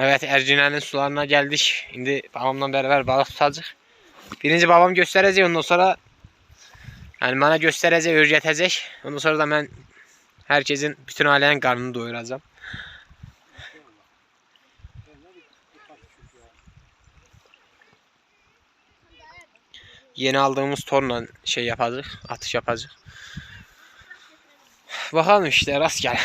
Evet Ercinan'ın sularına geldik. Şimdi babamla beraber balık tutacağız. Birinci babam gösterecek ondan sonra yani bana gösterecek, öğretecek. Ondan sonra da ben herkesin bütün ailenin karnını doyuracağım. Yeni aldığımız torla şey yapacak, atış yapacak. Bakalım işte rastgele.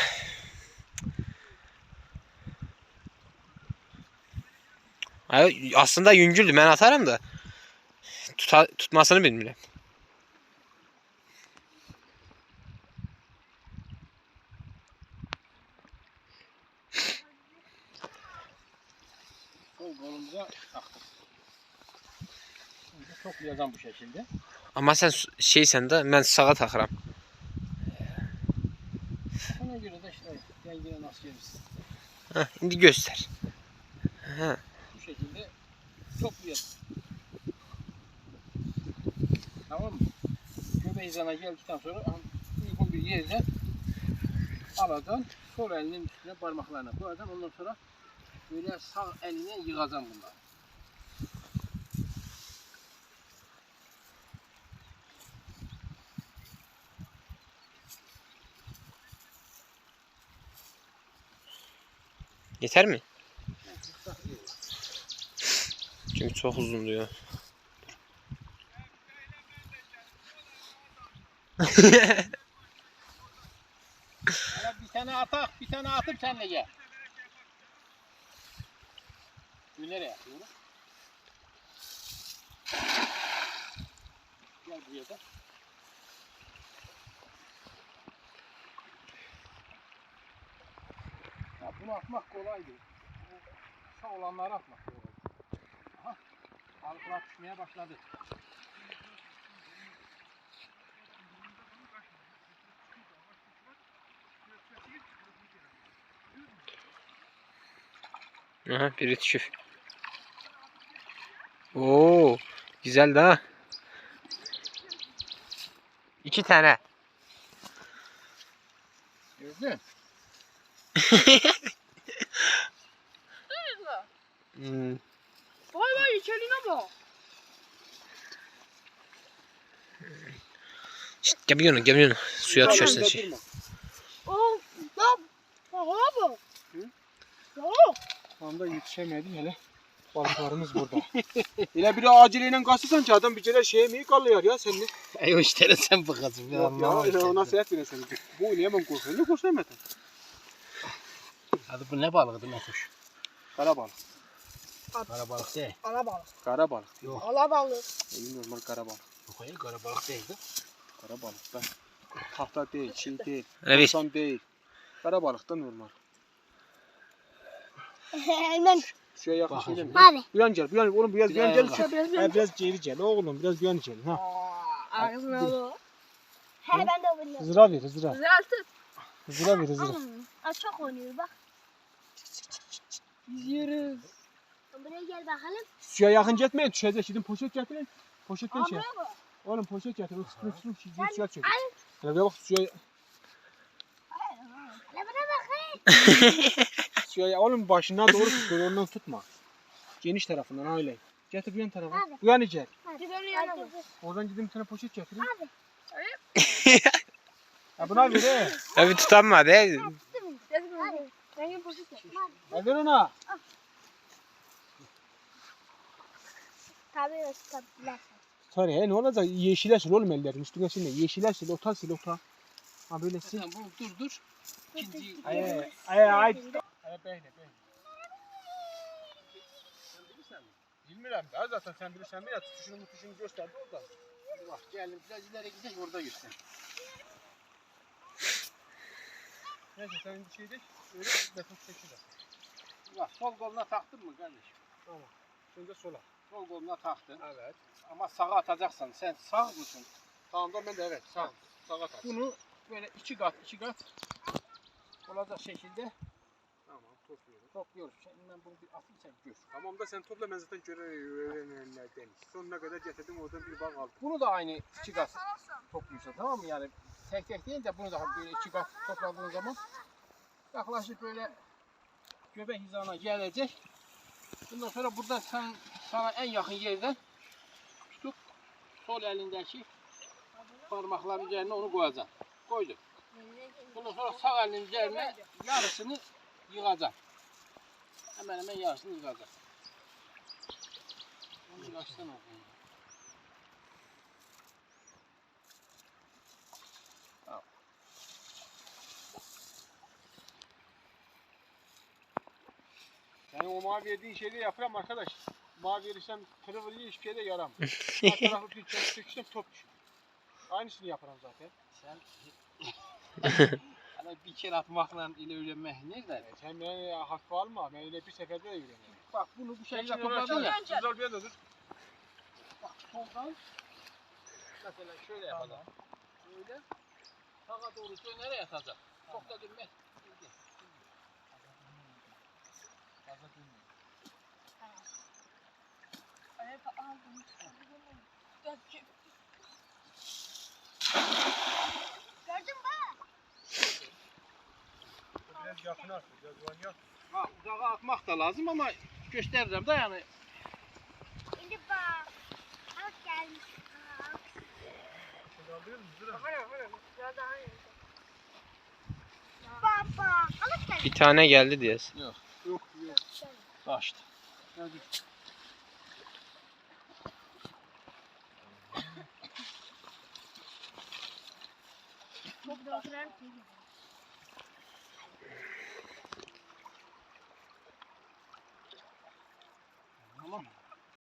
Aslında yüngüldü ben atarım da tuta, tutmasını bilmiyorum. Sol kolumuza taktık. Şimdi toplayacağım bu şekilde. Ama sen şeysen de ben sağa takarım. Ona göre de işte dengine nasıl gelirsin. Heh, şimdi göster. Şekilde toplayacağız. Tamam mı? Göbeği hizana geldikten sonra uygun bir yerde alacaksın. Sol elinin üstüne parmaklarına koyacaksın. Ondan sonra böyle sağ eline yığacaksın bunları. Yeter mi? Çünkü çok uzun diyor. Hele bir tane atak, bir tane atıp sen de gel. Bu nereye? Gel buraya da. Ya bunu atmak kolaydı. Kısa olanları atmak. Balıklar pişmeye başladı. Aha biri tüşüf. Oo, güzel daha. İki tane. Gördün? Hmm. Vay vay içeriğine bak. Şşt, gel bir yana, gel bir yana. Suya düşersin şey. Oh, lan. Bak abi. Hı? Ya. Şu anda yetişemedim hele. Balıklarımız burada. Yine biri aceleyle kaçırsan ki adam bir kere şeye mi kalıyor ya sen ne? Ey o işlere sen bakasın. Yok ya öyle işte. ona seyret yine seni. Bu ben korkuyorum? Ne korkuyorum Mete? Hadi bu ne balığı Metuş? Kara balık. Kara balık değil. Ala balık. Kara balık. Yok. Ala balık. İyi normal kara balık. Yok hayır kara balık değil de. Kara balık da. Tahta değil, çiğ değil, Evet. insan değil. Kara balık da normal. Hemen. Şuraya yakın Bakın şeyle mi? Abi. Bir an gel, bir an oğlum biraz bir an Biraz gel. bak. Biraz Ha, biraz geri gel oğlum, biraz bir an gel. Ha. Ağzına al. He ben de oynuyorum. Hızıra ver, hızıra. Altı. Hızıra ver, hızıra. Aa, çok oynuyor bak. Yüzüyoruz. Buraya gel bakalım. Suya yakın gitmeyin, düşecek. Gidin poşet getirin. Poşetten şey. Abi bak. Oğlum poşet getir. Üstüne üstüne Sen- suya çek. Hele bir bak suya, Hele buna bak. suya oğlum başından doğru tut, ondan tutma. Geniş tarafından öyle. Getir bir yan tarafa. Abi. Bu yanına bak. Oradan gidin bir tane poşet getirin. Abi. Ya buna ver he. Abi tutanmadı. he. Hadi. Ben poşet. Ya ver ona. Tabii tabii. Tutar ne olacak? Yeşile sil oğlum ellerin üstüne sil. Yeşile sil, ota sil, ota. Ha böyle sil. Sen bu dur dur. İkinci Ay ay ay. Ay bilirsen mi? Bilmiyorum daha zaten sen bilirsen mi ya tutuşunu mutuşunu gösterdi orada. Bak gelin biraz ileri gidelim orada göster. Neyse sen bir şey de öyle nefes çekilir. Bak sol koluna taktın mı kardeşim? Şimdi sola. Sol koluna taktın. Evet. Ama sağa atacaksan sen sağ mısın? Tamam da ben de evet sağ sağa tak. Bunu böyle iki kat iki kat olacak şekilde Tamam topluyorum. topluyoruz. Şimdi ben bunu bir atayım sen gör. Tamam da sen topla ben zaten göre öğrenenlerden. Sonuna kadar getirdim oradan bir bak aldım. Bunu da aynı iki kat topluyorsun tamam mı? Yani tek tek değil de bunu da böyle iki kat topladığın zaman yaklaşık böyle göbek hizana gelecek. Bundan sonra buradan sen, sana en yakın yerden tutup sol elindeki parmakların üzerine onu koyacaksın. Koydun. Bundan sonra sağ elin üzerine yarısını yığacaksın. Hemen hemen yarısını yığacaksın. Onu yığaçtan okuyun. Yani o mavi verdiğin şeyde yapıyorum arkadaş. Mavi verirsem kırıvırı hiçbir şeyde yaramıyor. Her tarafı bir çok çekiştim top düşüyor. Aynısını yaparım zaten. Sen hani bir kere atmakla ile öğrenmek nerede? Evet, hem beni hafife alma. Ben öyle bir seferde de öğreniyorum. Bak bunu bu şekilde Sen topladın ya. Güzel bir dur. Bak soldan mesela şöyle yapalım. Böyle sağa doğru dönerek atacak. Çok da dönmez. Gördün mü? Biraz yakın at. Biraz yan Ha, uzağa atmak da lazım ama göstereceğim de yani. Şimdi bak. Bak gelmiş. Bak. Baba. Alıp gel. Bir tane geldi diyorsun. Yok yok. Kaçtı. Hadi. Çok da oturar.